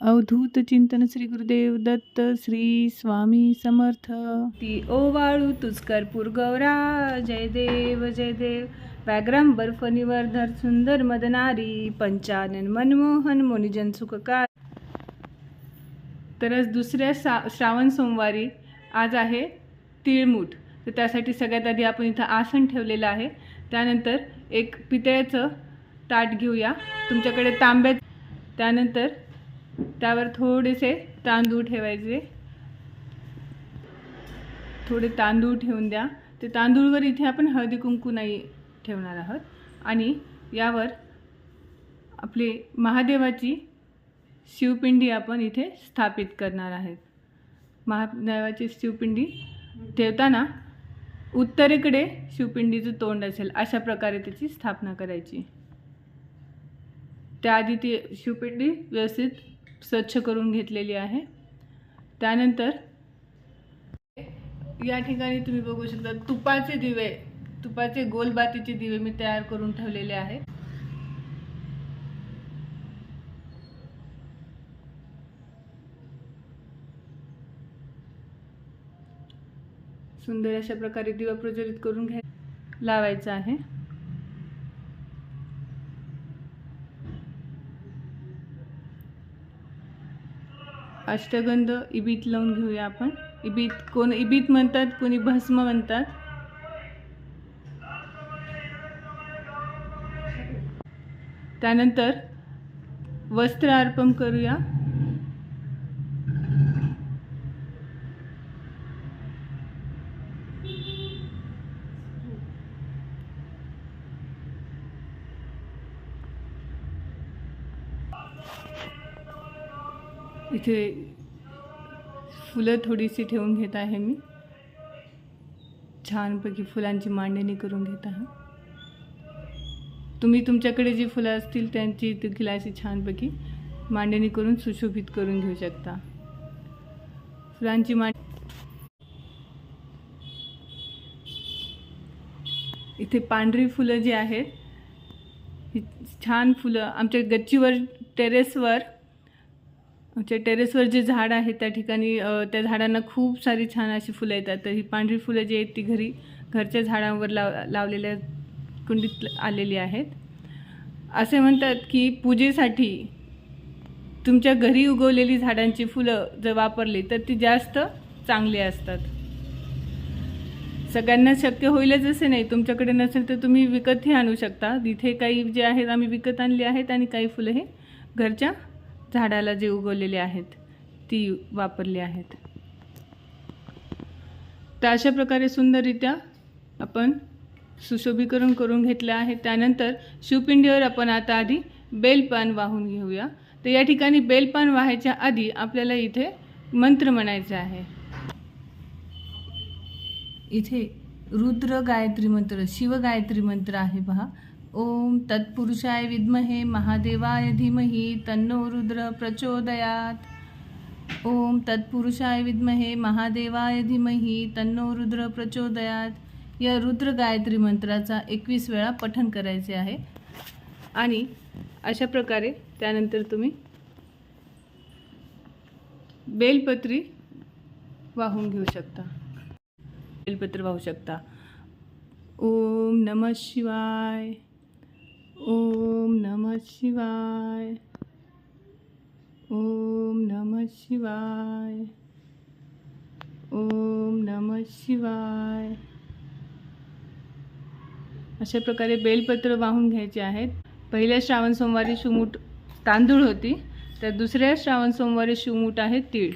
अवधूत चिंतन श्री गुरुदेव दत्त श्री स्वामी समर्थ। ती ओवाळू तुझ गौरा जय देव जय देव। व्याग्राम बर्फ निवर्धर सुंदर मदनारी पंचानन मनमोहन मुनिजन सुखकार। तर आज दुसऱ्या सा श्रावण सोमवारी आज आहे तिळमूठ. तर त्यासाठी सगळ्यात आधी आपण इथं आसन ठेवलेलं आहे. त्यानंतर एक पितळ्याचं ताट घेऊया. तुमच्याकडे तांब्यात त्यानंतर त्यावर थोडेसे तांदूळ ठेवायचे. थोडे तांदूळ ठेवून द्या. ते तांदूळवर इथे आपण हळदी कुंकू नाही ठेवणार आहोत. आणि यावर आपली महादेवाची शिवपिंडी आपण इथे स्थापित करणार आहेत. महादेवाची शिवपिंडी ठेवताना उत्तरेकडे शिवपिंडीचं तोंड असेल अशा प्रकारे त्याची स्थापना करायची. त्याआधी ती शिवपिंडी व्यवस्थित स्वच्छ करून घेतलेली आहे. त्यानंतर या ठिकाणी तुम्ही बघू शकता तुपाचे दिवे तुपाचे गोलबातीचे दिवे मी तयार करून ठेवलेले आहे सुंदर अशा प्रकारे दिवा प्रज्वलित करून घ्या लावायचा आहे. अष्टगंध इबीत लावून घेऊया आपण. इबीत कोण इबीत म्हणतात कोणी भस्म म्हणतात. त्यानंतर वस्त्र अर्पण करूया. इथे फुलं थोडीशी ठेवून घेत आहे मी. छानपैकी फुलांची मांडणी करून घेत आहे. तुम्ही तुमच्याकडे जी फुलं असतील त्यांची देखील अशी छानपैकी मांडणी करून सुशोभित करून घेऊ शकता. फुलांची मांड इथे पांढरी फुलं जी आहेत ही छान फुलं आमच्या गच्चीवर टेरेसवर आमच्या टेरेसवर जे झाड आहे त्या ठिकाणी त्या झाडांना खूप सारी छान अशी फुलं येतात. तर ही पांढरी फुलं जी आहेत ती घरी घरच्या झाडांवर लाव लावलेल्या कुंडीत आलेली आहेत. असे म्हणतात की पूजेसाठी तुमच्या घरी उगवलेली झाडांची फुलं जर वापरली तर ती जास्त चांगली असतात. सगळ्यांना शक्य होईलच असे नाही. तुमच्याकडे नसेल तर तुम्ही विकतही आणू शकता. इथे काही जे आहेत आम्ही विकत आणली आहेत आणि काही फुलं हे घरच्या झाडाला जे उगवलेले आहेत ती वापरली आहेत. तर अशा प्रकारे सुंदररित्या आपण सुशोभीकरण करून घेतलं आहे. त्यानंतर शिवपिंडीवर आपण आता आधी बेलपान वाहून घेऊया. तर या ठिकाणी बेलपान वाहायच्या आधी आपल्याला इथे मंत्र म्हणायचे आहे. इथे रुद्र गायत्री मंत्र शिव गायत्री मंत्र आहे पहा ओम तत्पुरुषाय विद्महे महादेवाय धीमहि तन्नो रुद्र प्रचोदयात. ओम तत्पुरुषाय विद्महे महादेवाय धीमहि तन्नो रुद्र प्रचोदयात. या रुद्र गायत्री मंत्राचा एकवीस वेळा पठण करायचे आहे. आणि अशा प्रकारे त्यानंतर तुम्ही बेलपत्री वाहून घेऊ शकता. बेलपत्र वाहू शकता. ओम नम शिवाय. ओम नम शिवाय। ओम नम शिवाय। ओम नम शिवाय। अशा प्रकारे बेलपत्र वाहून घ्यायचे आहेत. पहिल्या श्रावण सोमवारी शिवमूठ तांदूळ होती. तर दुसऱ्या श्रावण सोमवारी शिवमूठ आहे तीळ.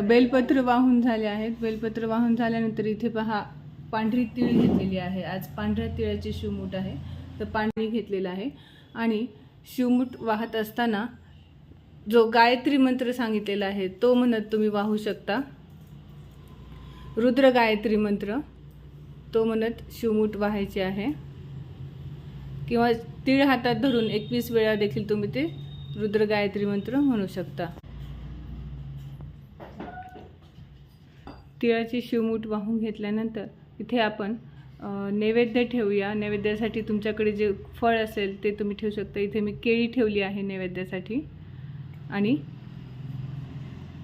बेलपत्र वाहून झाले आहेत. बेलपत्र वाहून झाल्यानंतर इथे पहा पांढरी तीळ घेतलेली आहे. आज पांढऱ्या तिळाची शिवमूठ आहे. तर पाणी घेतलेलं आहे. आणि शिवमूठ वाहत असताना जो गायत्री मंत्र सांगितलेला आहे तो म्हणत तुम्ही वाहू शकता. रुद्र गायत्री मंत्र तो म्हणत शिवमूठ वाहायचे आहे. किंवा तीळ हातात धरून एकवीस वेळा देखील तुम्ही ते रुद्र गायत्री मंत्र म्हणू शकता. तिळाची शिवमूठ वाहून घेतल्यानंतर इथे आपण नैवेद्य ठेवूया. नैवेद्यासाठी तुमच्याकडे जे फळ असेल ते तुम्ही ठेवू शकता. इथे मी केळी ठेवली आहे नैवेद्यासाठी. आणि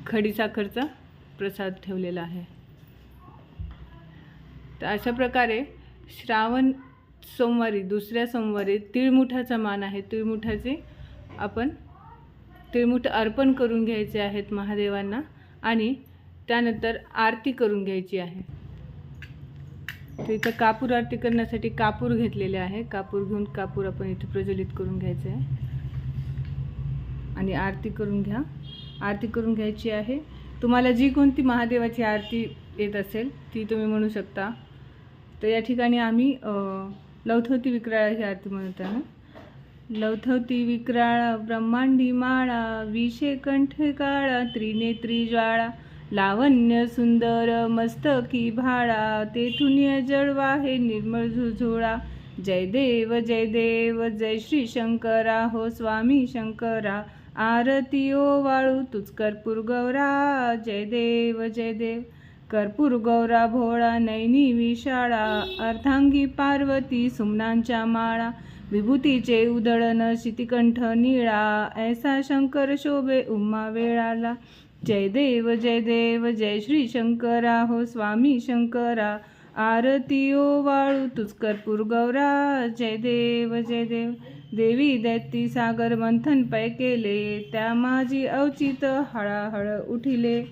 खडीसाखरचा प्रसाद ठेवलेला आहे. तर अशा प्रकारे श्रावण सोमवारी दुसऱ्या सोमवारी तिळमुठाचा मान आहे. तिळमुठाचे आपण तिळमुठ अर्पण करून घ्यायचे आहेत महादेवांना आणि त्यानंतर आरती करून घ्यायची आहे. तर इथं कापूर आरती करण्यासाठी कापूर घेतलेले आहे. कापूर घेऊन कापूर आपण इथे प्रज्वलित करून घ्यायचं आहे. आणि आरती करून घ्या. आरती करून घ्यायची आहे. तुम्हाला जी कोणती महादेवाची आरती येत असेल ती तुम्ही म्हणू शकता. तर या ठिकाणी आम्ही लवथवती विक्राळा ही आरती म्हणत आहे लवथवती विक्राळा ब्रह्मांडी माळा विषे कंठ काळा त्रिनेत्री ज्वाळा लावण्य सुंदर मस्तकी भाळा तेथून जळवा हे निर्मळ झुझुळा जय देव जय देव जय श्री शंकरा हो स्वामी शंकरा. आरती ओ वाळू तुझ कर्पूर गौरा. जय देव जय देव. कर्पूर गौरा भोळा नैनी विशाळा. अर्धांगी पार्वती सुमनांच्या माळा. विभूतीचे उधळण शितिकंठ निळा. ऐसा शंकर शोभे उम्मा वेळाला. जय देव जय देव जय श्री शंकरा हो स्वामी शंकरा. आरती ओ वाळू तुस्करपूर गौरा. जय देव जय देव. देवी दैती सागर मंथन पै केले त्या माझी अवचित हळाहळ उठिले.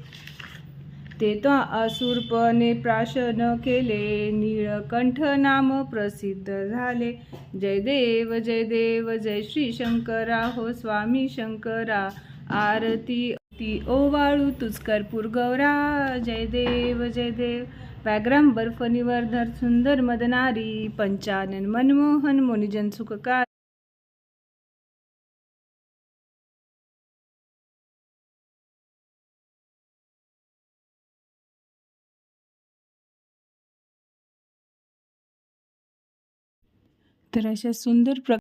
ते तो असुरपणे प्राशन केले नीळकंठ नाम प्रसिद्ध झाले. जय देव जय देव जय श्री शंकरा हो स्वामी शंकरा. आरती ती ओवाळू तुझकरपूर गौरा. जय देव जय देव. व्याग्राम बर्फ धर सुंदर मदनारी पंचानन मनमोहन मोनिजन सुखकार. तर अशा सुंदर प्र